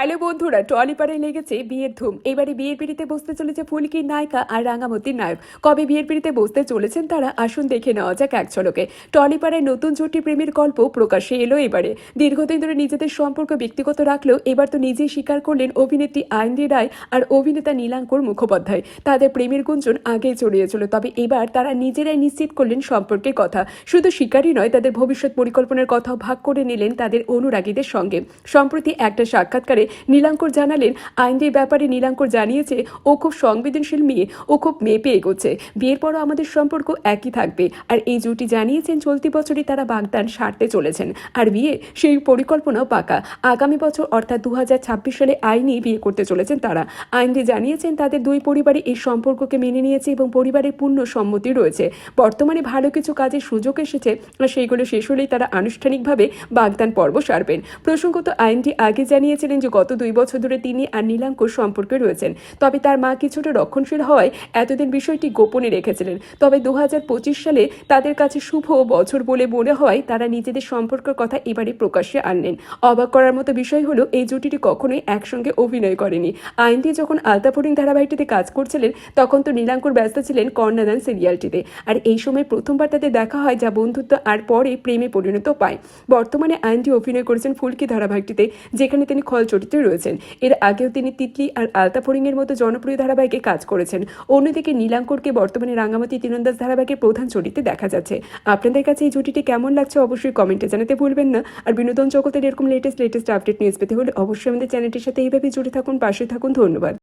Hello বন্ধুরা, টলিপাড়ায় লেগেছে বিয়ের ধুম। এবারে বিয়ের পিড়িতে বসতে চলেছে ফুলকির নায়িকা আর রাঙামতির নায়ক। কবে বিয়ের পিড়িতে বসতে চলেছেন তারা আসুন দেখে নেওয়া যাক এক ঝলকে। টলিপাড়ায় নতুন জুটি প্রেমের গল্প প্রকাশ্যে এলো এবারে। দীর্ঘদিন ধরে নিজেদের সম্পর্ক ব্যক্তিগত রাখলেও এবার তো নিজেই স্বীকার করলেন অভিনেত্রী আইন্দি রায় আর অভিনেতা নীলাঙ্কর মুখোপাধ্যায়। তাদের প্রেমের গুঞ্জন আগেই ছড়িয়েছিল তবে এবার তারা নিজেরাই নিশ্চিত করলেন সম্পর্কের কথা। শুধু স্বীকারই নয়, তাদের ভবিষ্যৎ পরিকল্পনার কথাও ভাগ করে নিলেন তাদের অনুরাগীদের সঙ্গে। সম্প্রতি একটা সাক্ষাৎকারে নীলাঙ্কর জানালেন, আইনটির ব্যাপারে নীলাঙ্কর জানিয়েছে, ও খুব সংবেদনশীল মেয়ে, ও খুব মেপে এগোচ্ছে বিয়ের পরও আমাদের সম্পর্ক একই থাকবে। আর এই জুটি জানিয়েছেন, চলতি বছরই তারা বাগদান সারতে চলেছেন। আর বিয়ে সেই পরিকল্পনাও পাকা। আগামী বছর অর্থাৎ দু হাজার ছাব্বিশ সালে আইনি বিয়ে করতে চলেছেন তারা। আইনটি জানিয়েছেন, তাদের দুই পরিবারই এই সম্পর্ককে মেনে নিয়েছে এবং পরিবারের পূর্ণ সম্মতি রয়েছে। বর্তমানে ভালো কিছু কাজের সুযোগ এসেছে সেইগুলো শেষ হলেই তারা আনুষ্ঠানিকভাবে বাগদান পর্ব সারবেন। প্রসঙ্গত, আইনটি আগে জানিয়েছিলেন যে গত দুই বছর ধরে তিনি আর নীলাঙ্কুর সম্পর্কে রয়েছেন। তবে তার মা কিছুটা রক্ষণশীল হওয়ায় এতদিন বিষয়টি গোপনে রেখেছিলেন। তবে দু হাজার পঁচিশ সালে তাদের কাছে শুভ বছর বলে মনে হয় তারা নিজেদের সম্পর্কের কথা এবারে প্রকাশ্যে আনলেন। অবাক করার মতো বিষয় হলো, এই জুটিটি কখনোই একসঙ্গে অভিনয় করেনি। আইনটি যখন আলতাফরিং ধারাবাহিকটিতে কাজ করছিলেন, তখন তো নীলাঙ্কুর ব্যস্ত ছিলেন কর্ণাদান সিরিয়ালটিতে। আর এই সময় প্রথমবার তাদের দেখা হয় যা বন্ধুত্ব আর পরে প্রেমে পরিণত পায়। বর্তমানে আইনটি অভিনয় করেছেন ফুলকি ধারাবাহিকটিতে, যেখানে তিনি খল চরিত্রে রয়েছেন। এর আগেও তিনি তিতলি আর আলতা ফরিংয়ের মতো জনপ্রিয় ধারাবাহিকে কাজ করেছেন। অন্যদিকে নীলাঙ্করকে বর্তমানে রাঙামাটি তীরন্দাজ ধারাবাহিকের প্রধান চরিত্রে দেখা যাচ্ছে। আপনাদের কাছে এই জুটিটি কেমন লাগছে অবশ্যই কমেন্টে জানাতে ভুলবেন না। আর বিনোদন জগতের এরকম লেটেস্ট লেটেস্ট আপডেট নিউজ পেতে হলে অবশ্যই আমাদের চ্যানেলটির সাথে এইভাবে জুড়ে থাকুন, পাশে থাকুন। ধন্যবাদ।